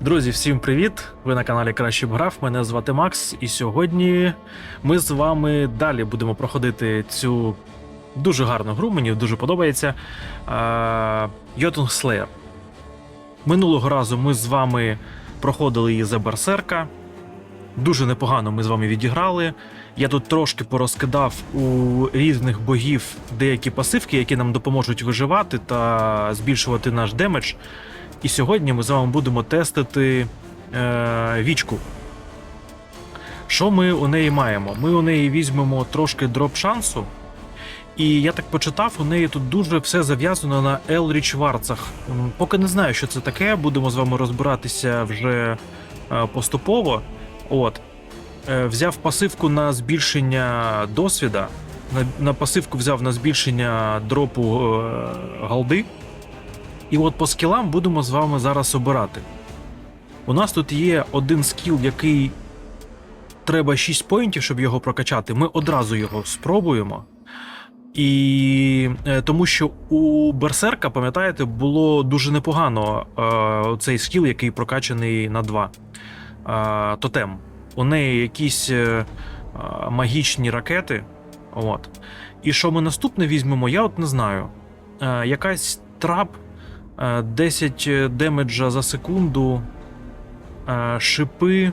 Друзі, всім привіт! Ви на каналі Краще б грав. Мене звати Макс, і сьогодні ми з вами далі будемо проходити цю дуже гарну гру. Мені дуже подобається. Йотунг Slayer. Минулого разу ми з вами проходили її за Берсерка. Дуже непогано ми з вами відіграли. Я тут трошки порозкидав у різних богів деякі пасивки, які нам допоможуть виживати та збільшувати наш демедж. І сьогодні ми з вами будемо тестити е, вічку. Що ми у неї маємо? Ми у неї візьмемо трошки дроп шансу. І я так почитав, у неї тут дуже все зав'язано на Елріч Варцах. Поки не знаю, що це таке, будемо з вами розбиратися вже е, поступово. От. Е, взяв пасивку на збільшення досвіда. На, пасивку взяв на збільшення дропу е, голди. І от по скілам будемо з вами зараз обирати. У нас тут є один скіл, який треба 6 поінтів, щоб його прокачати. Ми одразу його спробуємо. І е, тому що у Берсерка, пам'ятаєте, було дуже непогано е, цей скіл, який прокачаний на 2. Е, тотем. У неї якісь е, е, магічні ракети. От. І що ми наступне візьмемо, я от не знаю. Е, якась трап. Е, 10 демеджа за секунду, е, шипи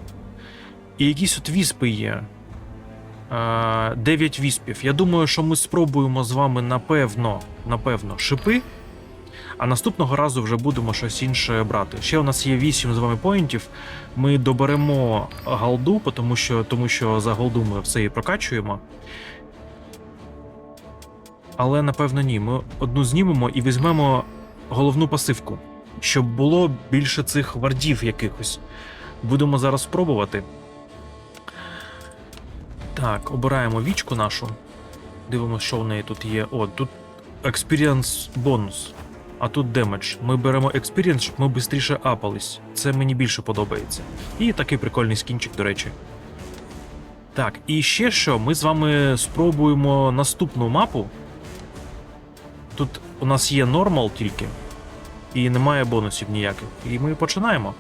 і якісь от віспи є. Е, 9 віспів. Я думаю, що ми спробуємо з вами напевно, напевно, шипи. А наступного разу вже будемо щось інше брати. Ще у нас є 8 з вами поінтів. Ми доберемо голду, тому що, тому що за голду ми все і прокачуємо. Але напевно ні. Ми одну знімемо і візьмемо головну пасивку, щоб було більше цих вардів якихось. Будемо зараз спробувати. Так, обираємо вічку нашу. Дивимося, що в неї тут є. О, тут experience бонус. А тут демедж. Ми беремо experience, щоб ми швидше апались. Це мені більше подобається. І такий прикольний скінчик, до речі. Так, і ще що, ми з вами спробуємо наступну мапу. Тут у нас є нормал тільки, і немає бонусів ніяких. І ми починаємо.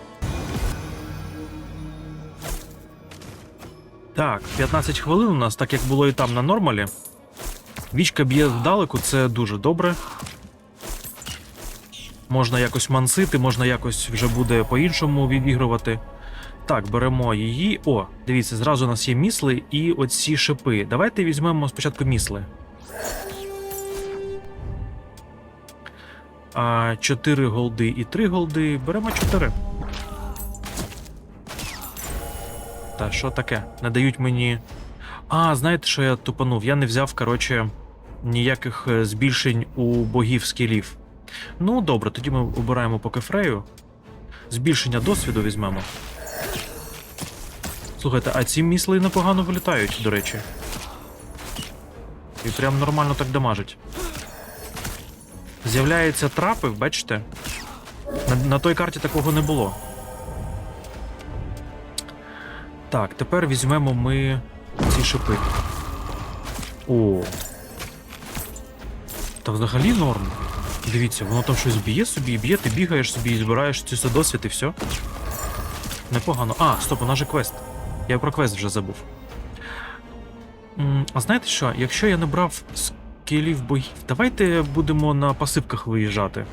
Так, 15 хвилин у нас, так як було і там на нормалі. Вічка б'є вдалеку, це дуже добре. Можна якось мансити, можна якось вже буде по-іншому відігрувати. Так, беремо її. О, дивіться, зразу у нас є місли і оці шипи. Давайте візьмемо спочатку місли. А 4 голди і 3 голди. Беремо 4. Та що таке? Не дають мені. А, знаєте, що я тупанув? Я не взяв, коротше, ніяких е, збільшень у богів скілів. Ну, добре, тоді ми обираємо поки фрею. Збільшення досвіду візьмемо. Слухайте, а ці місли непогано вилітають, до речі. І прям нормально так дамажить. З'являються трапи, бачите? На, на той карті такого не було. Так, тепер візьмемо ми ці шипи. О. Та взагалі норм. Дивіться, воно там щось б'є собі і б'є, ти бігаєш собі і збираєш цю досвід і все. Непогано. А, стоп, у нас же квест. Я про квест вже забув. А знаєте що? Якщо я не брав скілів богів, давайте будемо на пасивках виїжджати.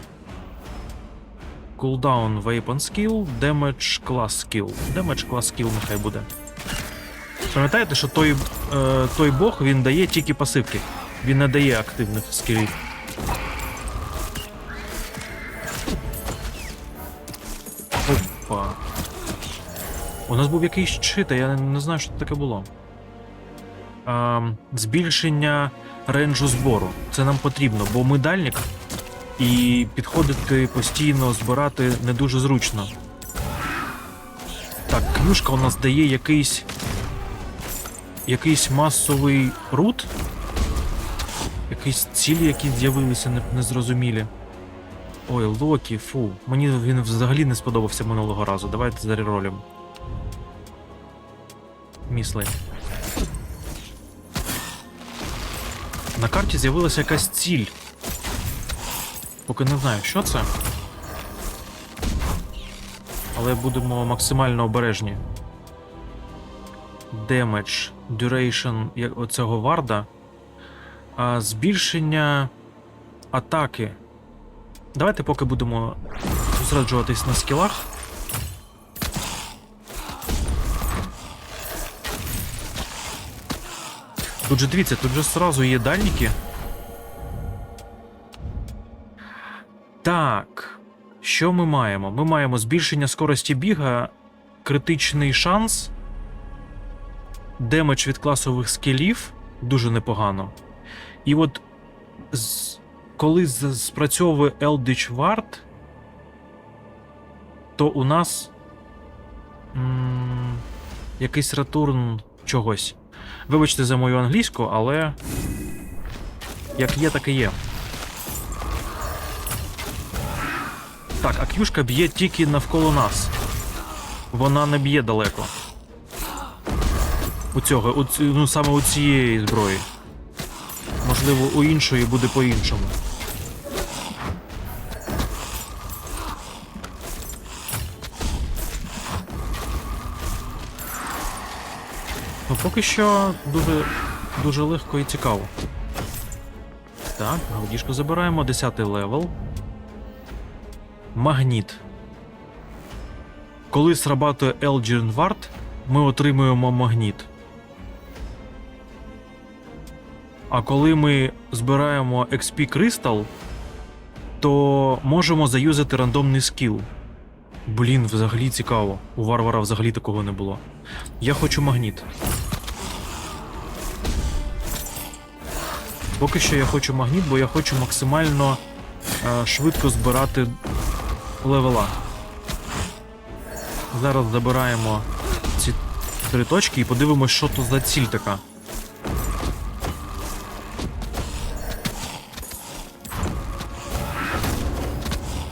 Cooldown Weapon Skill, Damage Class Skill. Damage Class Skill нехай буде. Пам'ятаєте, що той, е, той бог він дає тільки пасивки. Він не дає активних скілів. Опа. У нас був якийсь щит, а я не, знаю, що це таке було. А, збільшення ренджу збору. Це нам потрібно, бо ми дальник, і підходити постійно збирати не дуже зручно. Так, клюшка у нас дає якийсь. Якийсь масовий рут. Якісь цілі, які з'явилися незрозумілі. Ой, Локі, фу. Мені він взагалі не сподобався минулого разу. Давайте зареролім. Місли. На карті з'явилася якась ціль. Поки не знаю, що це. але будемо максимально обережні. Damage, duration оцього варда. А збільшення атаки. Давайте поки будемо зосереджуватись на скілах. Тут же дивіться, тут же сразу є дальніки. Так. Що ми маємо? Ми маємо збільшення скорості біга, критичний шанс, демедж від класових скілів дуже непогано. І от коли спрацьовує Eldritch Ward, то у нас м- якийсь ретурн чогось. Вибачте за мою англійську, але як є, так і є. Так, а кюшка б'є тільки навколо нас. Вона не б'є далеко. У цього, у ну саме у цієї зброї. Можливо, у іншої буде по-іншому. Поки що дуже, дуже легко і цікаво. Так, галдішку забираємо, 10 левел. Магніт. Коли срабатує Elgin Ward, ми отримуємо магніт. А коли ми збираємо XP Crystal, то можемо заюзати рандомний скіл. Блін, взагалі цікаво. У варвара взагалі такого не було. Я хочу магніт. Поки що я хочу магніт, бо я хочу максимально е, швидко збирати левела. Зараз забираємо ці три точки і подивимось, що тут за ціль така.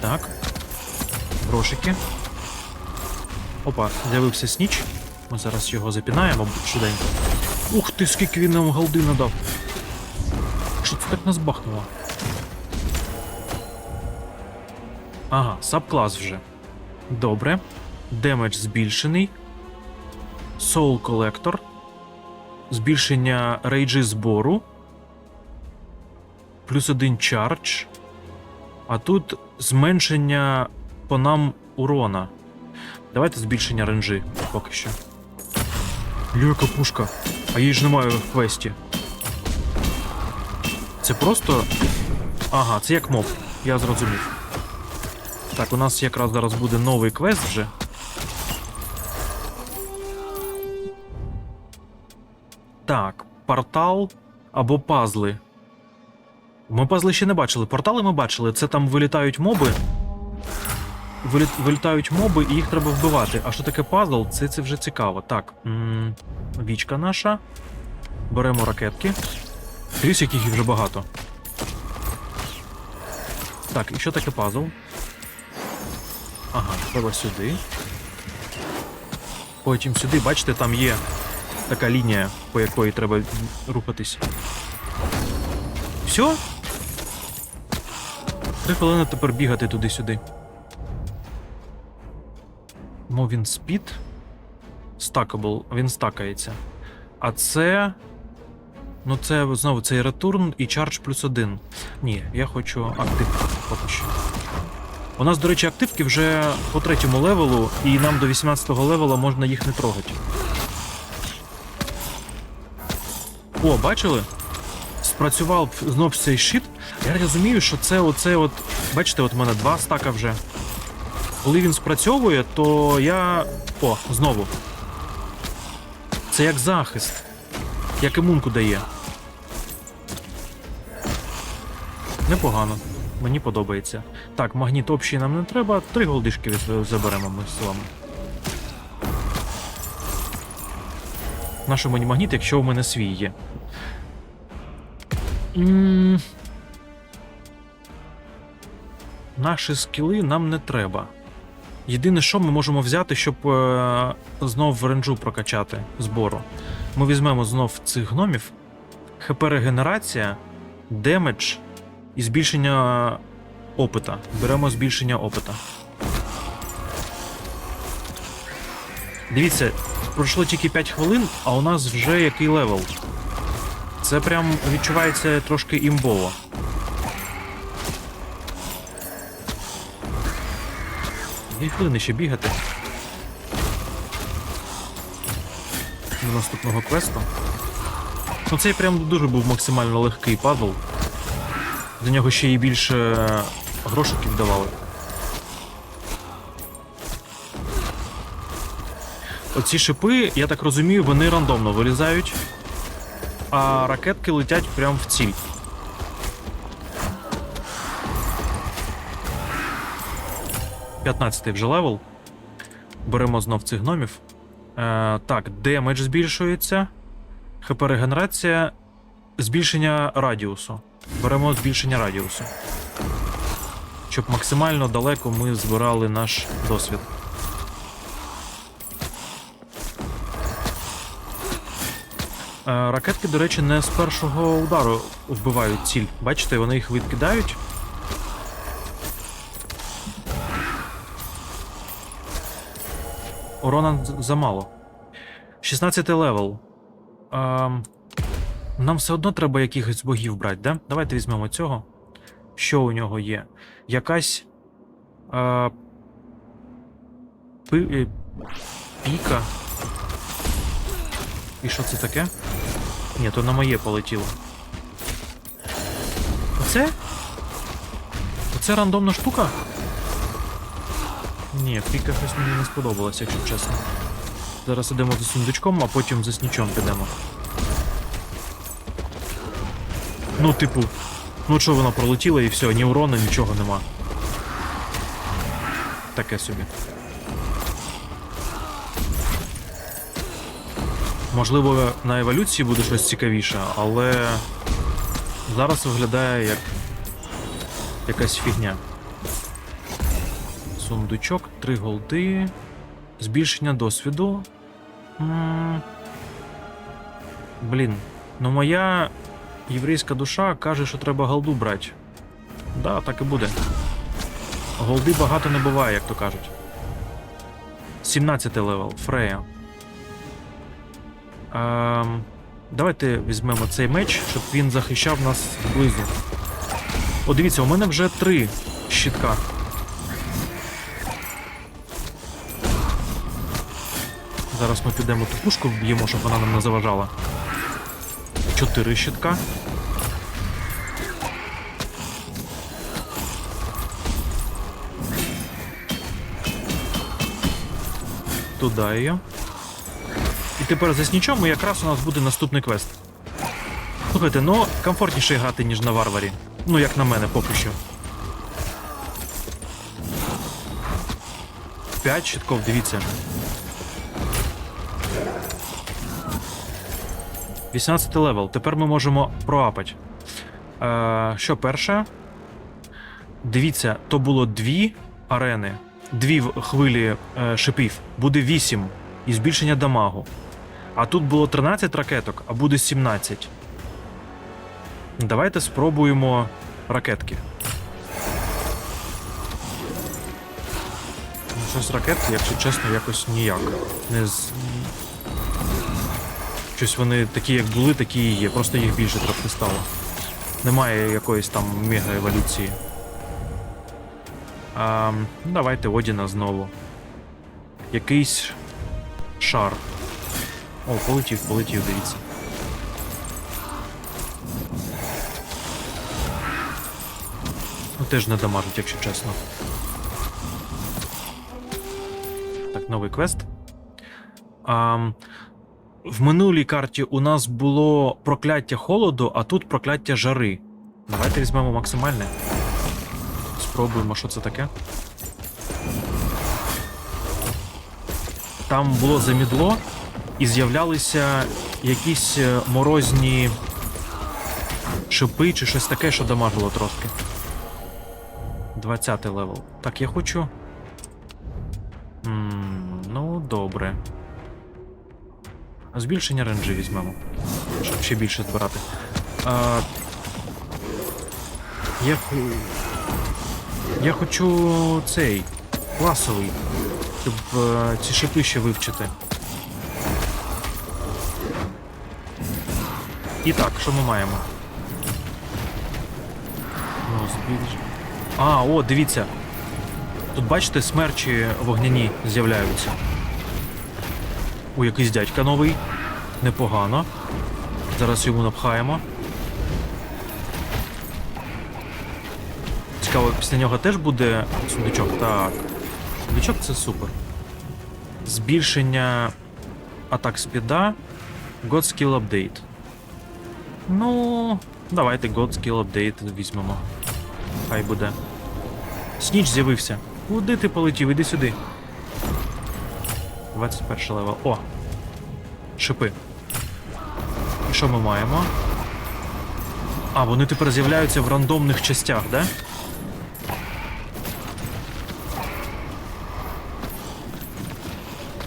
Так. Грошики. Опа, з'явився сніч. Ми зараз його запінаємо швиденько. Ух ти, скільки він нам голди надав. Так нас бахнуло? Ага, сабклас вже. Добре. Демедж збільшений. Soul Collector. Збільшення рейджі збору. Плюс один чардж. А тут зменшення по нам урона. Давайте збільшення ренджі поки що. Яка пушка. А її ж немає в квесті. Це просто. Ага, це як моб. Я зрозумів. Так, у нас якраз зараз буде новий квест вже. Так, портал або пазли. Ми пазли ще не бачили. Портали ми бачили. Це там вилітають моби. Виліт, вилітають моби, і їх треба вбивати. А що таке пазл? Це, це вже цікаво. Так. М- вічка наша. Беремо ракетки. Дивіться, яких їх вже багато. Так, і що таке пазл? Ага, треба сюди. Потім сюди, бачите, там є така лінія, по якої треба рухатись. Все? Три хвилини тепер бігати туди-сюди. Мовін спід. Стакабл, він стакається. А це. Ну, це знову цей ретурн і чардж плюс один. Ні, я хочу актив поки. У нас, до речі, активки вже по третьому левелу, і нам до 18-го левела можна їх не трогати. О, бачили? Спрацював знов цей щит. Я розумію, що це оце от. Бачите, от у мене два стака вже. Коли він спрацьовує, то я. О, знову. Це як захист. Як імунку дає. Непогано. Мені подобається. Так, магніт общий нам не треба. Три голдишки заберемо ми з вами. Нащо мені магніт, якщо у мене свій є? Наші скіли нам не треба. Єдине, що ми можемо взяти, щоб е, знов ренджу прокачати збору. Ми візьмемо знов цих гномів. ХП регенерація, демедж і збільшення опита. Беремо збільшення опита. Дивіться, пройшло тільки 5 хвилин, а у нас вже який левел. Це прям відчувається трошки імбово. Дві хвилини ще бігати. До наступного квесту. Ну цей прям дуже був максимально легкий пазл. За нього ще й більше грошиків давали. Оці шипи, я так розумію, вони рандомно вилізають, а ракетки летять прямо в ціль. П'ятнадцятий вже левел. Беремо знов цих гномів. Е, так, демедж збільшується. ХП регенерація. Збільшення радіусу. Беремо збільшення радіусу. Щоб максимально далеко ми збирали наш досвід. Е, Ракетки, до речі, не з першого удару вбивають ціль. Бачите, вони їх відкидають. Урона замало. 16 левел. Ем, нам все одно треба якихось богів брати, да? Давайте візьмемо цього. Що у нього є? Якась. Е, пи, е, піка. І що це таке? Ні, то на моє полетіло. Оце? Оце рандомна штука? Ні, піка щось мені не сподобалася, якщо чесно. Зараз ідемо за сундучком, а потім за снічом підемо. Ну, типу, ну що вона пролетіла і все, ні урона, нічого нема. Таке собі. Можливо, на еволюції буде щось цікавіше, але зараз виглядає як якась фігня. Сундучок, 3 голди, збільшення досвіду. М, Блін, ну моя єврейська душа каже, що треба голду брати. Да, так і буде. Голди багато не буває, як то кажуть. 17 левел, Фрея. Ем, давайте візьмемо цей меч, щоб він захищав нас зблизу. О, дивіться, у мене вже три щитка. Зараз ми підемо ту пушку вб'ємо, щоб вона нам не заважала. Чотири щитка. Туди її. І тепер за снічом і якраз у нас буде наступний квест. Слухайте, ну комфортніше грати, ніж на варварі. Ну, як на мене, поки що. 5 щитков, дивіться. 18 левел. Тепер ми можемо проапати. Е, що перше? Дивіться, то було дві арени, дві хвилі е, шипів. Буде 8 і збільшення дамагу. А тут було 13 ракеток, а буде 17. Давайте спробуємо ракетки. Ну, Щось ракетки, якщо чесно, якось ніяк. Не з... Щось вони такі, як були, такі і є. Просто їх більше трохи стало. Немає якоїсь там мега-еволюції. А, ну, давайте Одіна знову. Якийсь шар. О, полетів, полетів, дивіться. Ну, теж не дамажить, якщо чесно. Так, новий квест. А, в минулій карті у нас було прокляття холоду, а тут прокляття жари. Давайте візьмемо максимальне. Спробуємо, що це таке. Там було замідло, і з'являлися якісь е, морозні шипи чи щось таке, що дамажило трошки. 20 левел. Так, я хочу. м ну, добре. Збільшення ренджі візьмемо. Щоб ще більше збирати. А, я, я хочу цей класовий. щоб е, ці шипи ще вивчити. І так, що ми маємо? Ну, збільш... А, о, дивіться. Тут бачите, смерчі вогняні з'являються. У якийсь дядька новий. Непогано. Зараз йому напхаємо. Цікаво, після нього теж буде сундучок. Так. Сундучок це супер. Збільшення атак спіда. God Skill Update. Ну, давайте God Skill Update візьмемо. Хай буде. Сніч з'явився. Куди ти полетів? Іди сюди. 21 левел. О! Шипи. Що ми маємо? А, вони тепер з'являються в рандомних частях, да?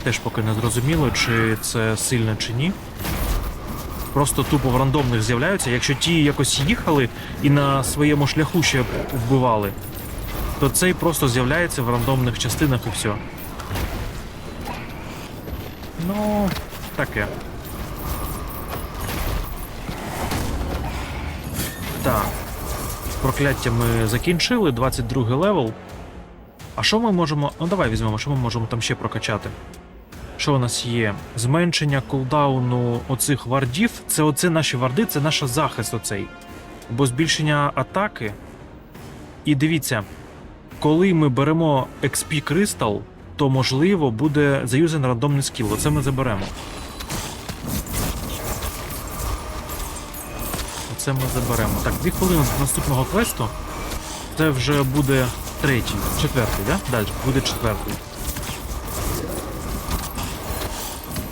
Теж поки не зрозуміло, чи це сильно чи ні. Просто тупо в рандомних з'являються. Якщо ті якось їхали і на своєму шляху ще вбивали, то цей просто з'являється в рандомних частинах і все. Ну, таке. Так. Прокляття ми закінчили, 22 левел. А що ми можемо. Ну давай візьмемо, що ми можемо там ще прокачати. Що у нас є? Зменшення кулдауну оцих вардів. Це оце наші варди, це наш захист оцей. Бо збільшення атаки. І дивіться, коли ми беремо XP Crystal, то можливо буде заюзаний рандомний скіл. Оце ми заберемо. Оце ми заберемо. Так, дві хвилини з наступного квесту. Це вже буде третій, четвертий, да? Далі, буде четвертий.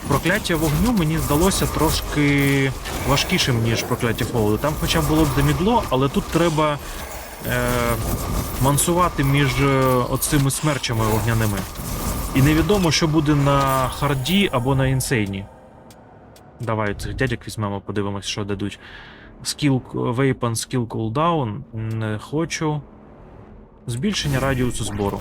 Прокляття вогню мені здалося трошки важкішим, ніж прокляття холоду. Там хоча було б демідло, але тут треба е, мансувати між е, оцими смерчами вогняними. І невідомо, що буде на харді або на інсейні. Давай цих дядьок візьмемо, подивимось, що дадуть. Skill Weapon Skill Cooldown. Не хочу. Збільшення радіусу збору.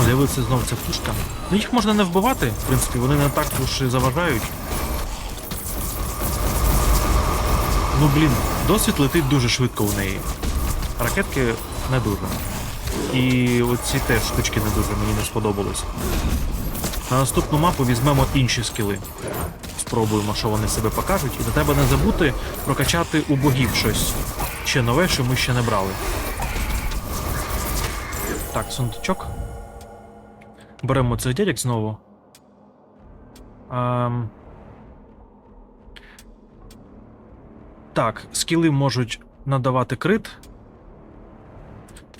О, з'явилася знову ця пушка. Ну їх можна не вбивати, в принципі, вони не так уж і заважають. Ну блін, досвід летить дуже швидко у неї. Ракетки не дуже. І оці теж штучки не дуже мені не сподобались. На наступну мапу візьмемо інші скіли. Спробуємо, що вони себе покажуть. І до тебе не забути прокачати у богів щось ще нове, що ми ще не брали. Так, сундучок. Беремо цих дядьок знову. Ем... Так, скіли можуть надавати крит.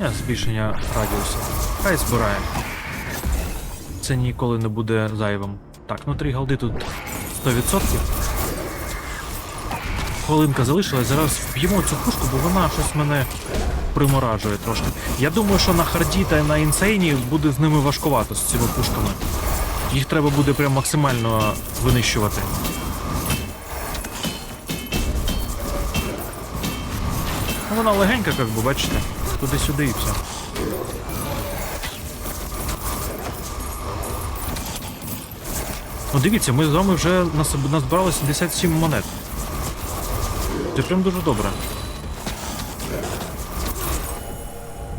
Е, Збільшення радіусу. Хай збирає. Це ніколи не буде зайвим. Так, ну три голди тут 100%. Хвилинка залишилась, зараз вб'ємо цю пушку, бо вона щось мене приморажує трошки. Я думаю, що на харді та на інсейні буде з ними важкувато з цими пушками. Їх треба буде прям максимально винищувати. Вона легенька, як би, бачите? Туди-сюди і все. Ну дивіться, ми з вами вже назбирали 77 монет. Це прям дуже добре.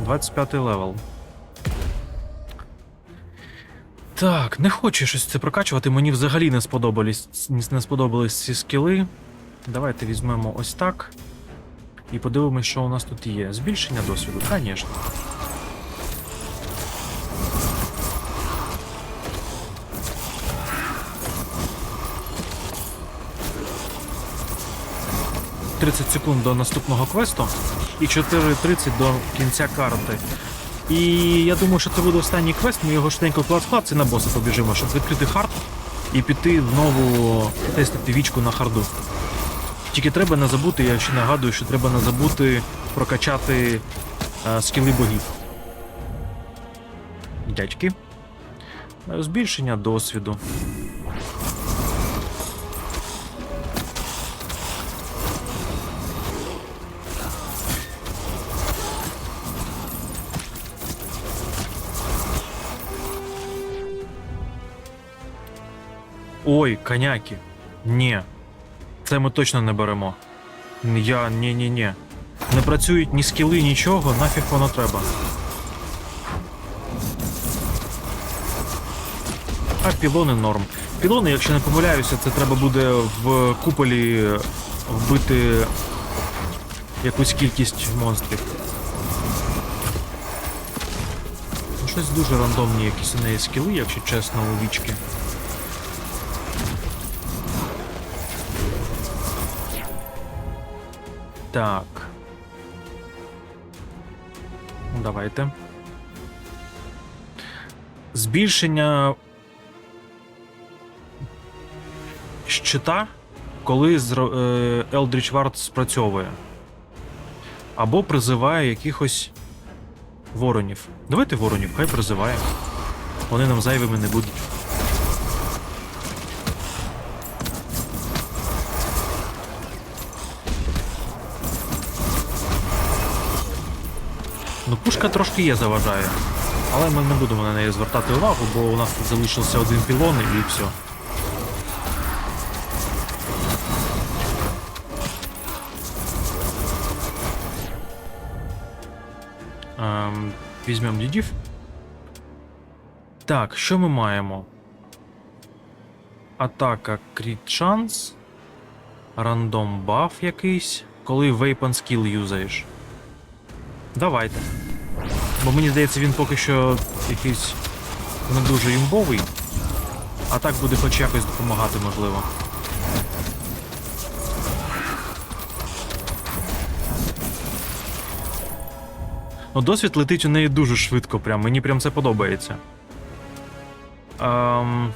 25 левел. Так, не хочу щось це прокачувати, мені взагалі не сподобались, не сподобались ці скіли. Давайте візьмемо ось так. І подивимось, що у нас тут є. Збільшення досвіду, звісно. «30 секунд до наступного квесту і 4.30 до кінця карти. І я думаю, що це буде останній квест, ми його швиденько клас і на боса побіжимо, щоб відкрити хард і піти знову тестити вічку на харду. Тільки треба не забути, я ще нагадую, що треба не забути прокачати е, скіли богів. Дядьки. Е, Збільшення досвіду. Ой, коняки. Ні. Це ми точно не беремо. Я ні ні ні. Не працюють ні скіли, нічого, нафіг воно треба. А пілони норм. Пілони, якщо не помиляюся, це треба буде в куполі вбити якусь кількість монстрів. Ну, щось дуже рандомні якісь у неї скіли, якщо чесно, у вічки. Так. Ну, Давайте. Збільшення щита, коли е, Eldritch спрацьовує. Або призиває якихось воронів. Давайте воронів, хай призиває. Вони нам зайвими не будуть. Пушка трошки є заважає. Але ми не будемо на неї звертати увагу, бо у нас тут залишився один пілон і все. Ем, візьмемо дідів. Так, що ми маємо? Атака кріт шанс. Рандом баф якийсь. Коли Weapon Skill юзаєш. Давайте. Бо мені здається, він поки що якийсь не дуже імбовий. А так буде хоч якось допомагати, можливо. Ну, досвід летить у неї дуже швидко, прям. Мені прям це подобається. Ем...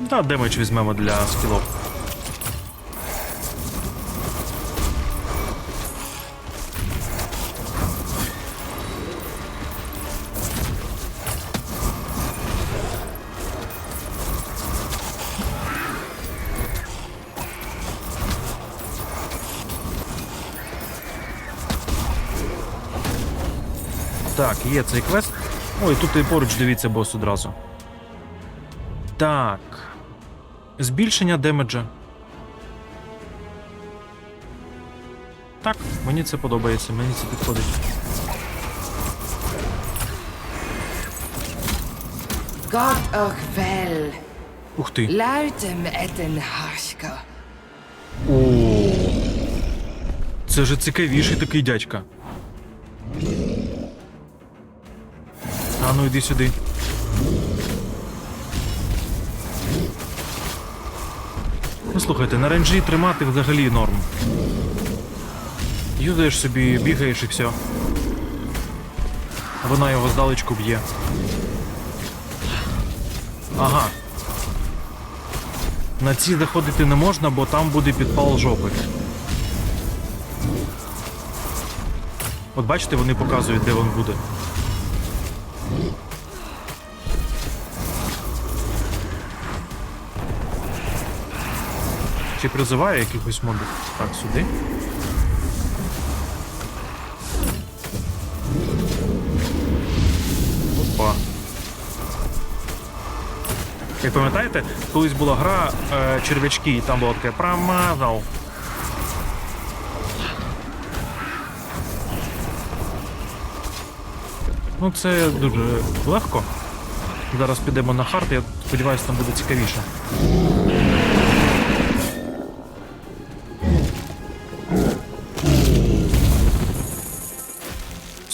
Да, демедж візьмемо для скілов. Так, є цей квест. Ой, тут і поруч дивіться бос одразу. Так. Збільшення демеджа. Так, мені це подобається, мені це підходить. Gott och väl, Ух ти. luitem etten harska. О. Це же цікавіший такий дядька. А ну йди сюди. Ну слухайте, на ренджі тримати взагалі норм. Юзаєш собі, бігаєш і все. Вона його здалечку б'є. Ага. На ці заходити не можна, бо там буде підпал жопи. От бачите, вони показують, де він буде. Чи призиває якихось мобів? Так, сюди. Опа. Як пам'ятаєте, колись була гра е, черв'ячки, і там було таке промазав. Ну, це дуже легко. Зараз підемо на хард, я сподіваюся, там буде цікавіше.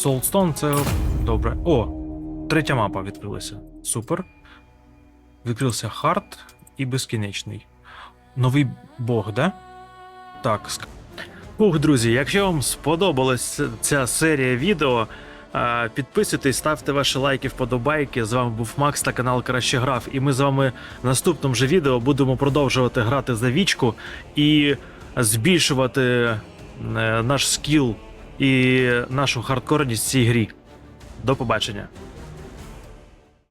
Soulstone це добре. О! Третя мапа відкрилася. Супер. Відкрився хард і безкінечний. Новий бог, да? Так. Ух, друзі, якщо вам сподобалась ця серія відео, підписуйтесь, ставте ваші лайки, вподобайки. З вами був Макс та канал Краще Грав. І ми з вами в наступному же відео будемо продовжувати грати за вічку і збільшувати е, наш скіл і нашу хардкорність в цій грі. До побачення.